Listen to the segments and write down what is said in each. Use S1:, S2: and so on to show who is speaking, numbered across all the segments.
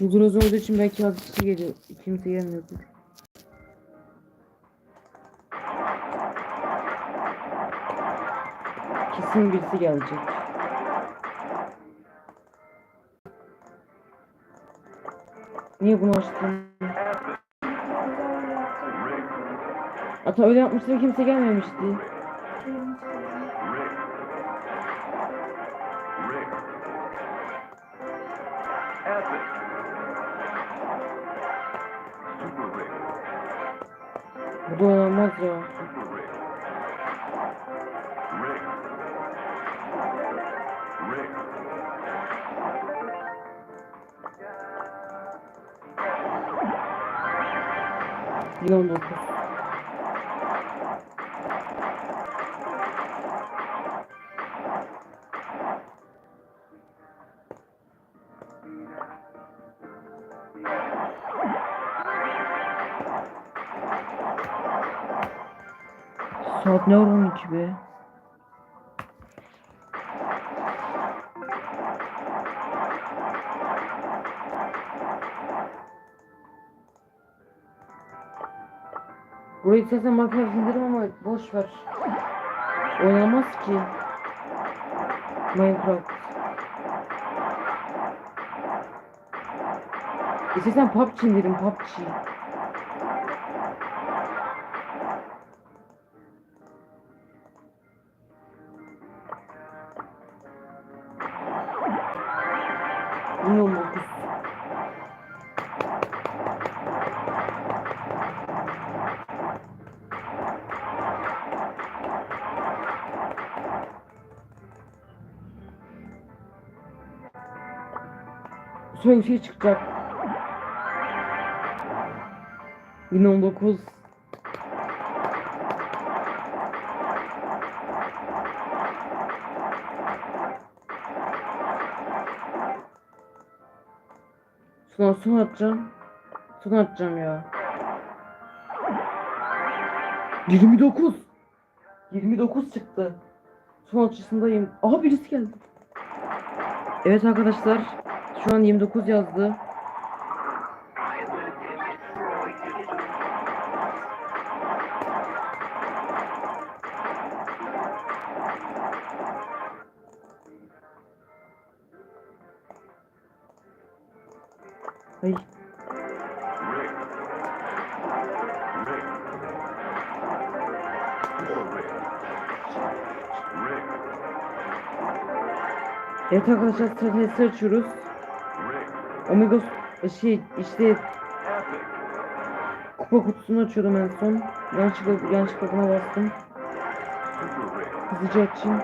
S1: Çok groz olduğu için belki az kişi geliyor. Kimse gelmiyordur. Kesin birisi gelecek. Niye bunu açtın? Ata öyle yapmıştım kimse gelmemişti. 119. Saat ne oğlum 2 be? Burayı istersen Minecraft indirim ama boş ver. Oynamaz ki. Minecraft. İstersen PUBG indirim PUBG. Sonra bir şey çıkacak. Yine 19. Sonra son atacağım. Son atacağım ya. 29. 29 çıktı. Son açısındayım. Aha birisi geldi. Evet arkadaşlar. Şu an 29 yazdı. Ay. Evet arkadaşlar stratejisi açıyoruz. Omega şey işte kupa kutusunu açıyordum en son. Yanlışlıkla, yanlışlıkla buna bastım. Hızlıca açayım.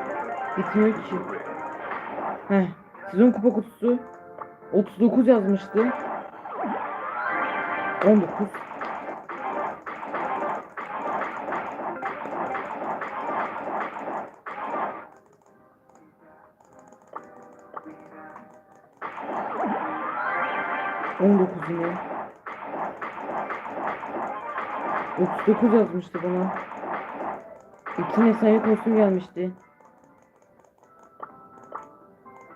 S1: Bitmiyor ki. Heh. Sezon kupa kutusu 39 yazmıştı. 19. 9 yazmıştı bana. İki nesaya kostüm gelmişti.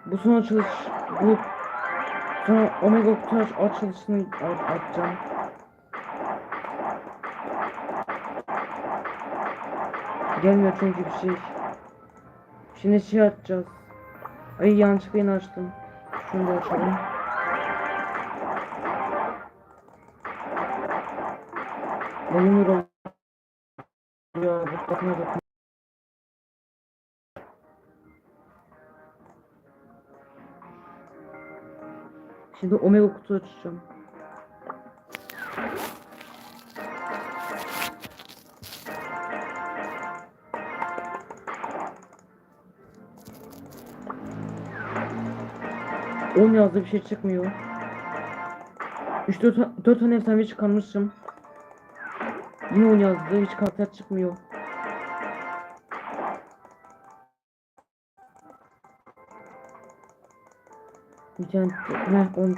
S1: Bu son açılış bu sonra Omega Kutu açılışını atacağım. Gelmiyor çünkü bir şey. Şimdi şey atacağız. Ay yanlışlıkla yine açtım. Şunu da açalım. Ya bu bakma bakma. Şimdi Omega kutu açacağım. On yazdı bir şey çıkmıyor. 3 4 4 tane efsane çıkarmışım. Yine on yazdı hiç karakter çıkmıyor. Tane heh, on.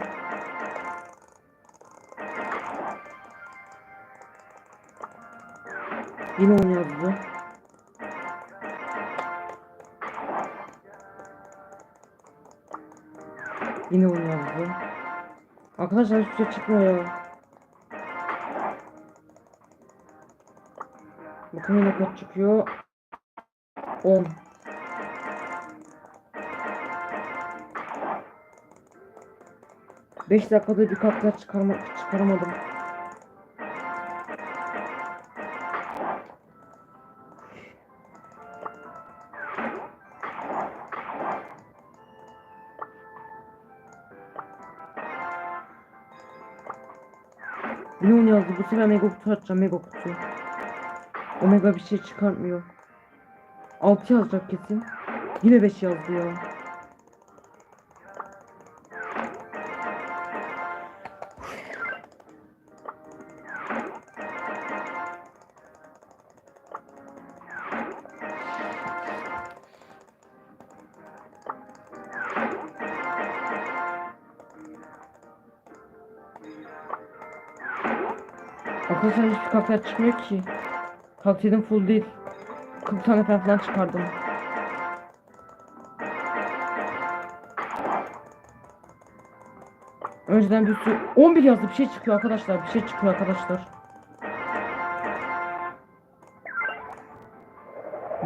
S1: Yine on yazdı. Yine on yazdı. Arkadaşlar hiçbir şey çıkmıyor. Bakın yine kaç çıkıyor. 10. Beş dakikada bir katlar çıkarma, çıkaramadım. Leon yazdı. Bu sefer mega kutu açacağım. Mega kutu. Omega bir şey çıkartmıyor. 6 yazacak kesin. Yine 5 yazdı ya. Arkadaşlar hiçbir karakter çıkmıyor ki. Karakterim full değil. 40 tane falan çıkardım. Önceden bir sürü 11 yazdı bir şey çıkıyor arkadaşlar bir şey çıkıyor arkadaşlar.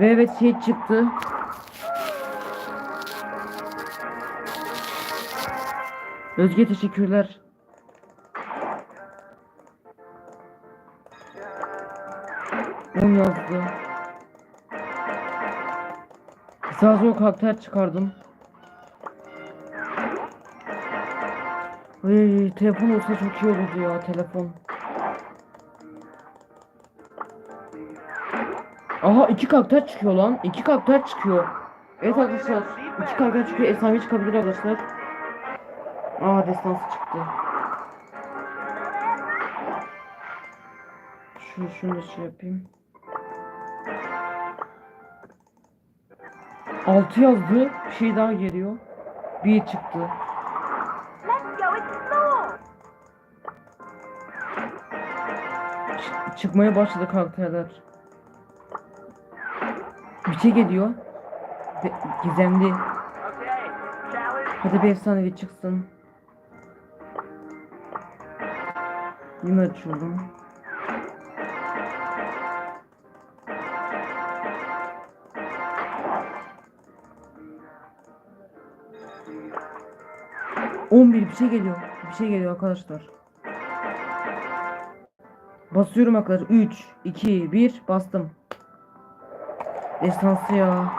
S1: Ve evet şey çıktı. Özge teşekkürler. Yazdı. Sağ sol karakter çıkardım. Ay, telefon olsa çok iyi olurdu ya telefon. Aha iki karakter çıkıyor lan. İki karakter çıkıyor. Evet arkadaşlar. iki karakter çıkıyor. Efsane çıkabilir arkadaşlar. Aa destansı çıktı. Şunu şunu şey yapayım. 6 yazdı. Bir şey daha geliyor. Bir çıktı. Çıkmaya başladı karakterler. Bir şey geliyor. De- gizemli. Hadi bir efsanevi çıksın. Yine açıyorum. On bir bir şey geliyor. Bir şey geliyor arkadaşlar. Basıyorum arkadaşlar. 3, 2, 1 bastım. Destansı ya.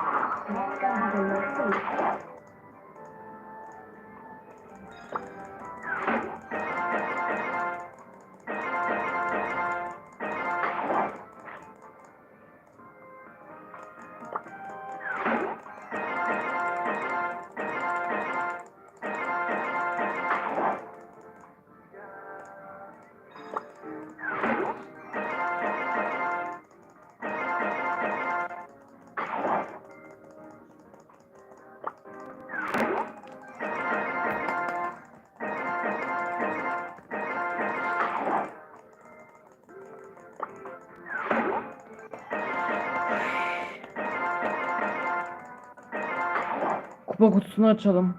S1: Kupa kutusunu açalım.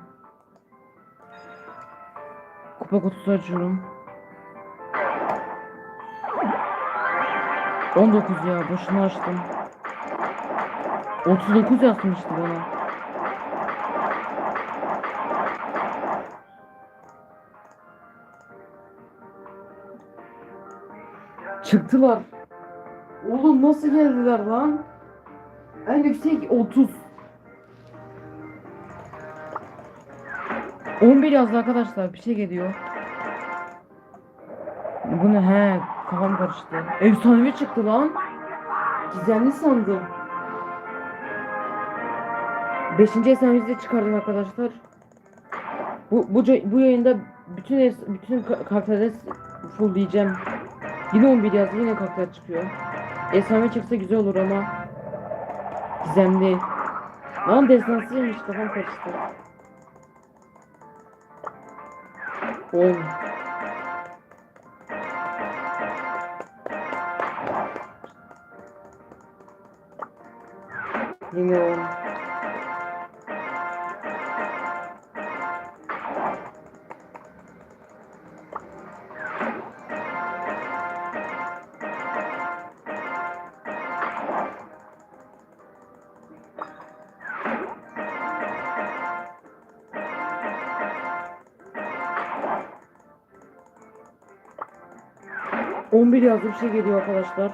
S1: Kupa kutusu açıyorum. 19 ya boşuna açtım. 39 yazmıştı bana. Çıktılar. Oğlum nasıl geldiler lan? En yüksek 30. 11 yazdı arkadaşlar bir şey geliyor. Bu ne he kafam karıştı. Efsanevi çıktı lan. Gizemli sandım. Beşinci efsanevi de çıkardım arkadaşlar. Bu bu bu yayında bütün bütün ka- karakterleri full diyeceğim. Yine 11 yazdı yine karakter çıkıyor. Efsanevi çıksa güzel olur ama. Gizemli. Lan destansıymış kafam karıştı. 10 Yine 10 11 yazdı bir şey geliyor arkadaşlar.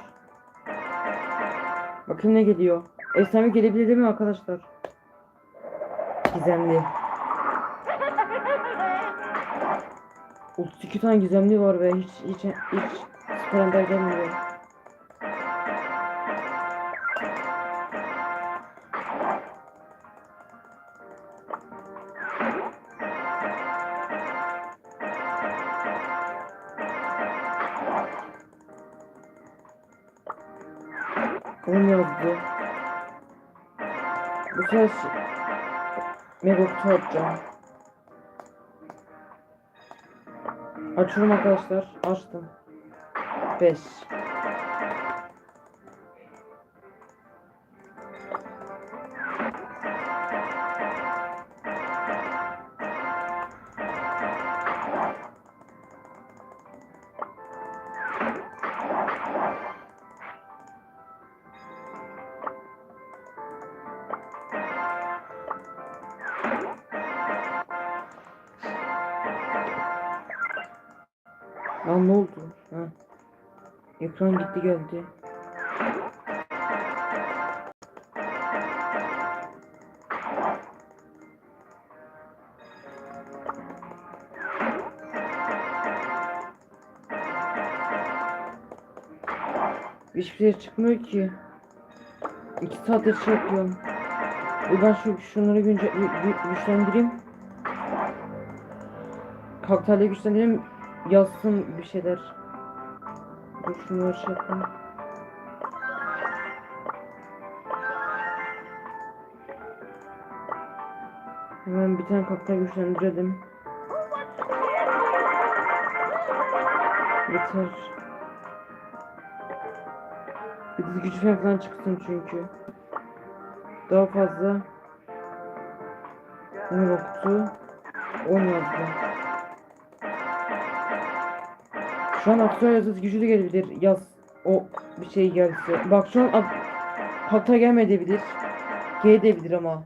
S1: Bakın ne geliyor. Efsane gelebilir değil mi arkadaşlar? Gizemli. 32 tane gizemli var ve hiç hiç hiç Süper gelmiyor. Bu sefer Mega kutu açacağım. Açıyorum arkadaşlar. Açtım. 5. Lan ne oldu? Ha. Ekran gitti geldi. Hiçbir şey çıkmıyor ki. İki saattir şey yapıyorum. E ben şu şunları günce gü- gü- güçlendireyim. Kaktayla güçlendireyim. Yazsın bir şeyler. Dur şunları şey yapayım. Hemen bir tane kaktay güçlendirelim. Yeter. Yıldız gücü falan çıksın çünkü. Daha fazla. Ne vakti? 10 yazdı. Şu an aktör yıldız gücü de gelebilir. Yaz o bir şey gelse. Bak şu an ad, Hatta gelmeyebilir. Gelebilir ama.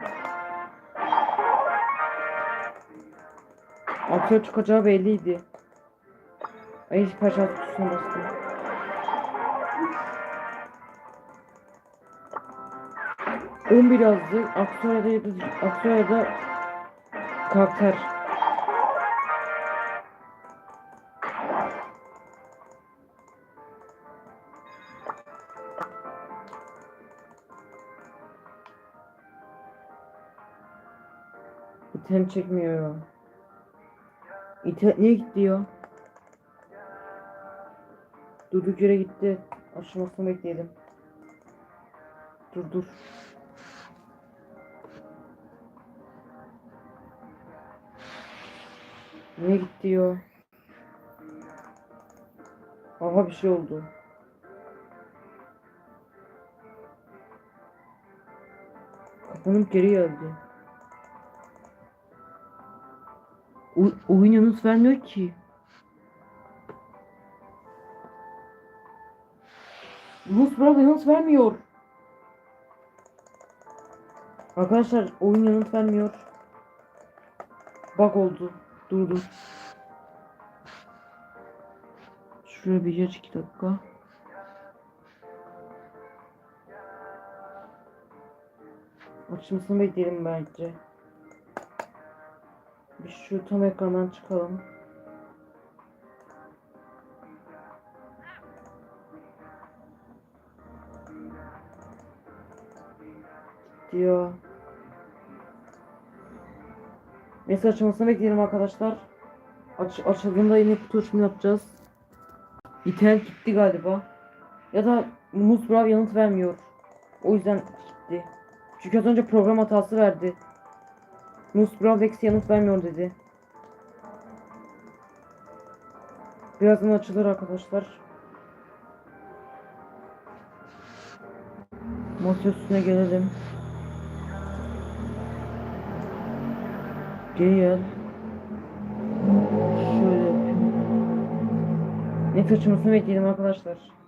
S1: Aktör çıkacağı belliydi. Ay hiç perşembe bastım. On bir yazdı. Aksaray'da yıldız, Aksaray'da karakter. İtem çekmiyor. İtem niye gitti ya? Durduk yere gitti. Açılmasını bekleyelim. Dur dur. Niye gitti ya? Aha bir şey oldu. Kapanıp geri geldi. O oyun yanıt vermiyor ki. Rus Bravo yanıt vermiyor. Arkadaşlar oyun yanıt vermiyor. Bug oldu. Durdu. Şuraya bir geç iki dakika. Açılmasını bekleyelim bence. Bir şu tam ekrandan çıkalım. Diyor. Neyse açılmasını bekleyelim arkadaşlar. Aç, açıldığında yine kutu açımı yapacağız. İnternet gitti galiba. Ya da Mus Brav yanıt vermiyor. O yüzden gitti. Çünkü az önce program hatası verdi. Mus Brav Vex yanıt vermiyor dedi. Birazdan açılır arkadaşlar. Masa üstüne gelelim. Gel. Şöyle yapayım. Ne açılmasını bekleyelim arkadaşlar.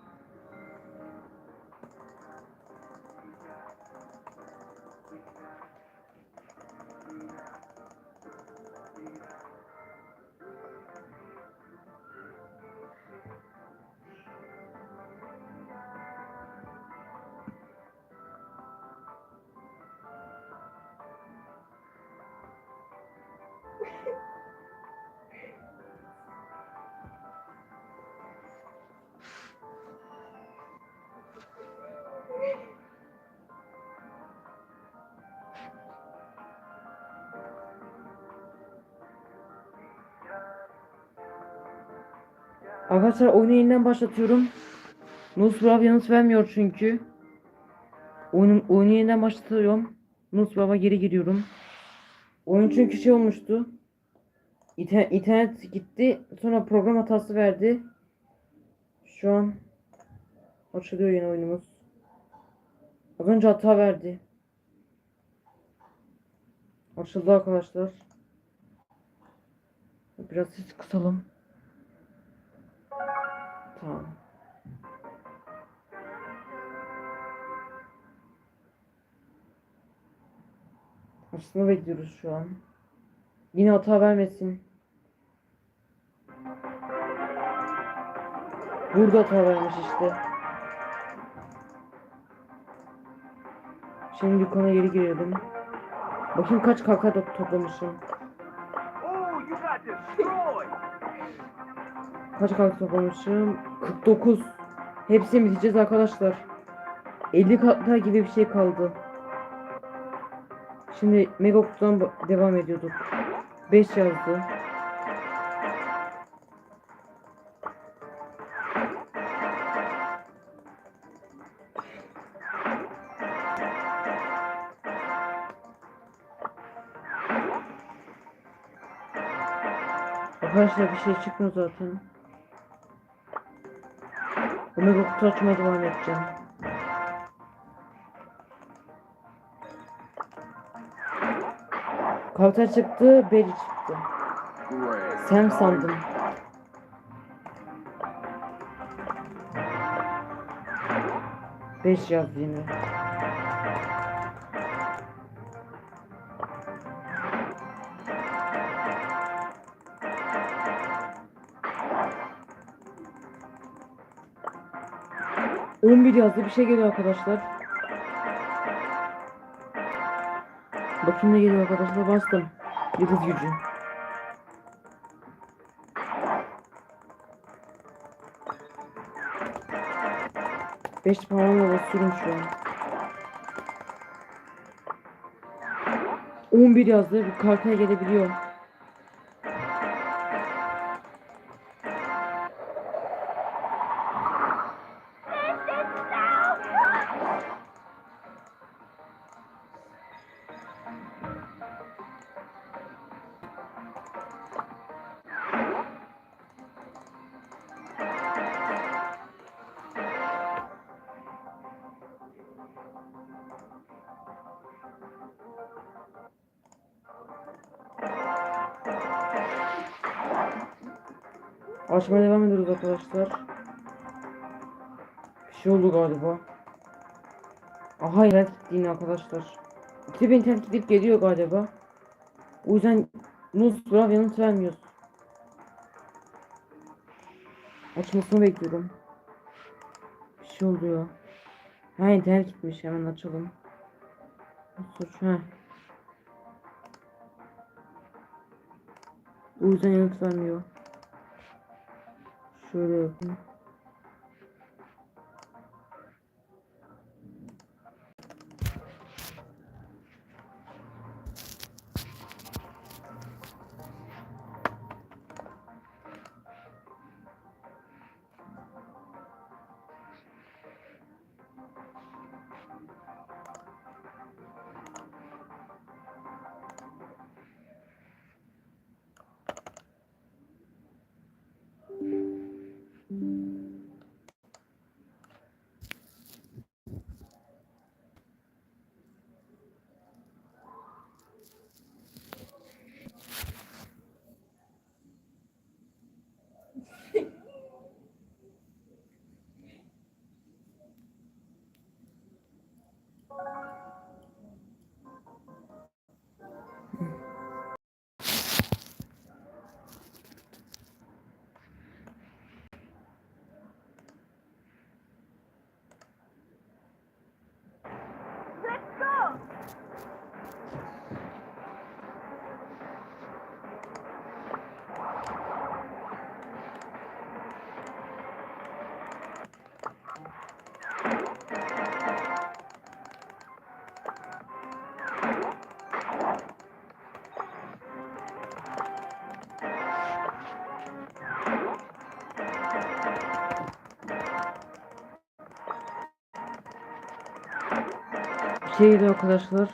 S1: Arkadaşlar oyunu yeniden başlatıyorum. Nusbrav yanıt vermiyor çünkü. Oyunu, oyunu yeniden başlatıyorum. Nusbrav'a geri giriyorum. Oyun çünkü şey olmuştu. İnter- internet gitti. Sonra program hatası verdi. Şu an açılıyor yeni oyunumuz. Az önce hata verdi. Açıldı arkadaşlar. Biraz ses kısalım. Tamam. Aslında bekliyoruz şu an. Yine hata vermesin. Burada hata vermiş işte. Şimdi dükkana geri girelim. Bakayım kaç kaka to- toplamışım.
S2: Oh, you got.
S1: Kaç kaka toplamışım? 49. Hepsini bitireceğiz arkadaşlar. 50 kaka gibi bir şey kaldı. Şimdi Mega Kutu'dan devam ediyorduk. 5 yazdı. Arkadaşlar bir şey çıkmıyor zaten. Bu Mega Kutu açmaya devam edeceğim. Karakter çıktı, Berry çıktı. Sam sandım. Beş yazdı yine. On bir yazdı bir şey geliyor arkadaşlar. Bakayım ne geliyor arkadaşlar bastım. Yıldız gücü. Beş parmağımla basıyorum şu an. 11 yazdı. Bir kartaya gelebiliyor. Açmaya devam ediyoruz arkadaşlar. Bir şey oldu galiba. Aha internet gitti yine arkadaşlar. İkide bir internet gidip geliyor galiba. O yüzden Nuz Brav yanıt vermiyor. Açmasını bekliyorum. Bir şey oldu ya. Ha internet gitmiş hemen açalım. Suç ha. O yüzden yanıt vermiyor. Şöyle. Geliyor arkadaşlar.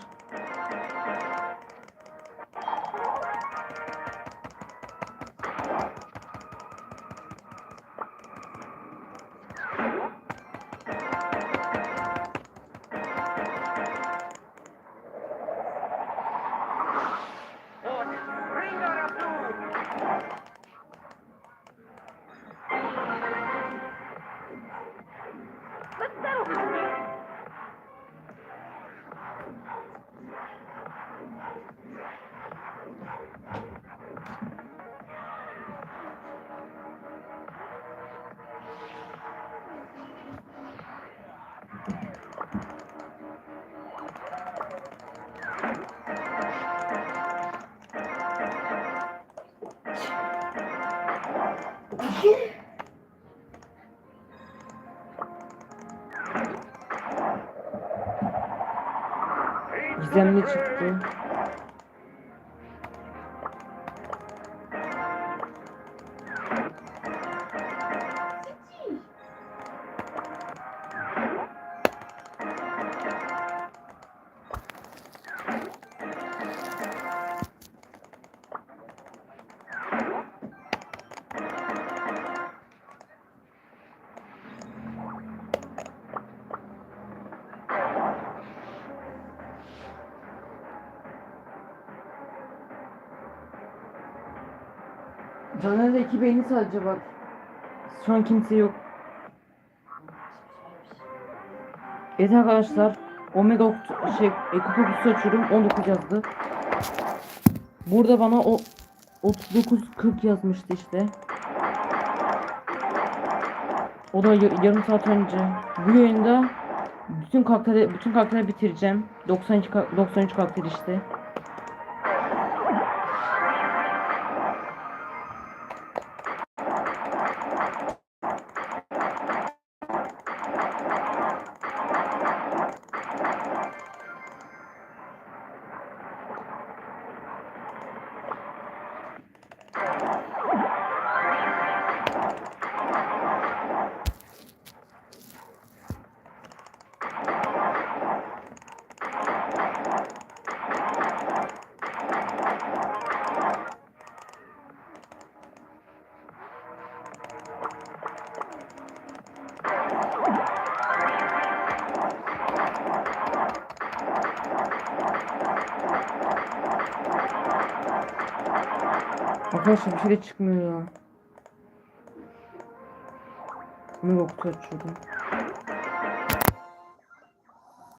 S1: Gizemli çıktı. Caner'de iki beyni sadece var. Şu an kimse yok. Evet arkadaşlar. Omega şey, e, kupa kutusu açıyorum. 19 yazdı. Burada bana o 39 40 yazmıştı işte. O da ya- yarım saat önce. Bu yayında bütün karakteri bütün karakteri bitireceğim. 92 ka- 93 karakter işte. Arkadaşlar bir şey çıkmıyor ya. Omega kutu açıyordum.